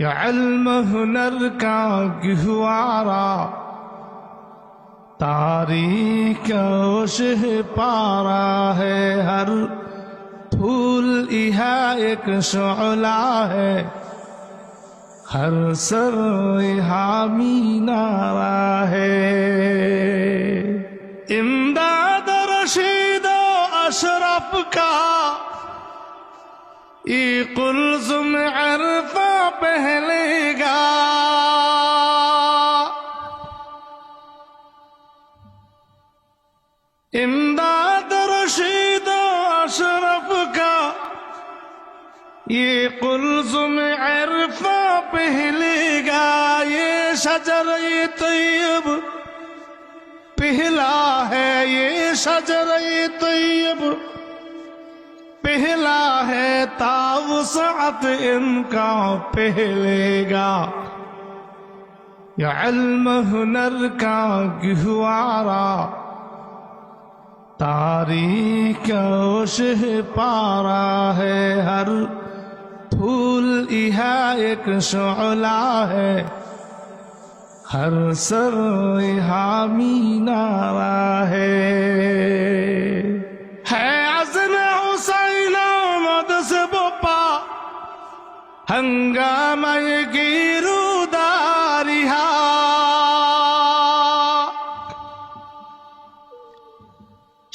یا علم ہنر کا گہوارا تاریخ شہ پارا ہے ہر پھول یہاں ایک شعلہ ہے ہر سر حامی نارا ہے امداد رشید و اشرف کا ای قلزم عرفہ امداد رشید و اشرف کا، یہ قلزم عرفہ پہلے گا، یہ شجر طیب، پہلا ہے یہ شجر طیب، پہلا ہے تاوسعت ان کا پہلے گا۔ یا علم ہنر کا گہوارا تاریخ شہ پارا ہے، ہر پھول یہاں ایک شعلہ ہے۔ ہر سر حامی نارا ہے۔ ہے عزم حسین آمد سے بپا، ہنگامہ گیرو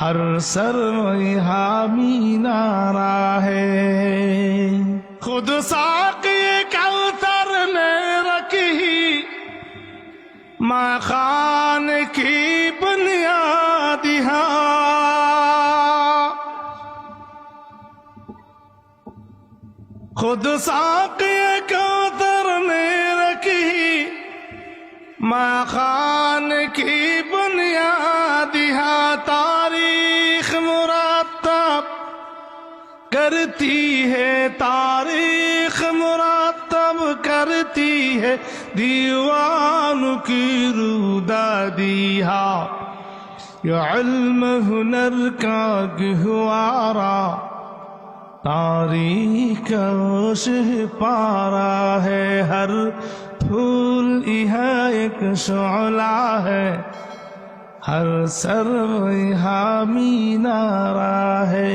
ہر سر حامی نارا ہے۔ خود ساقی کوثر نے رکھی ماں خان کی بنیاد ہاں۔ خود ساقی کوثر نے رکھی ماں خان کی کرتی ہے، تاریخ مرتب کرتی ہے۔ دیوان کی رودادی ہا۔ یہ علم ہنر کا گہوارا تاریخ شہ پارا ہے، ہر پھول یہاں ایک شعلہ ہے۔ ہر سر حامی نارا ہے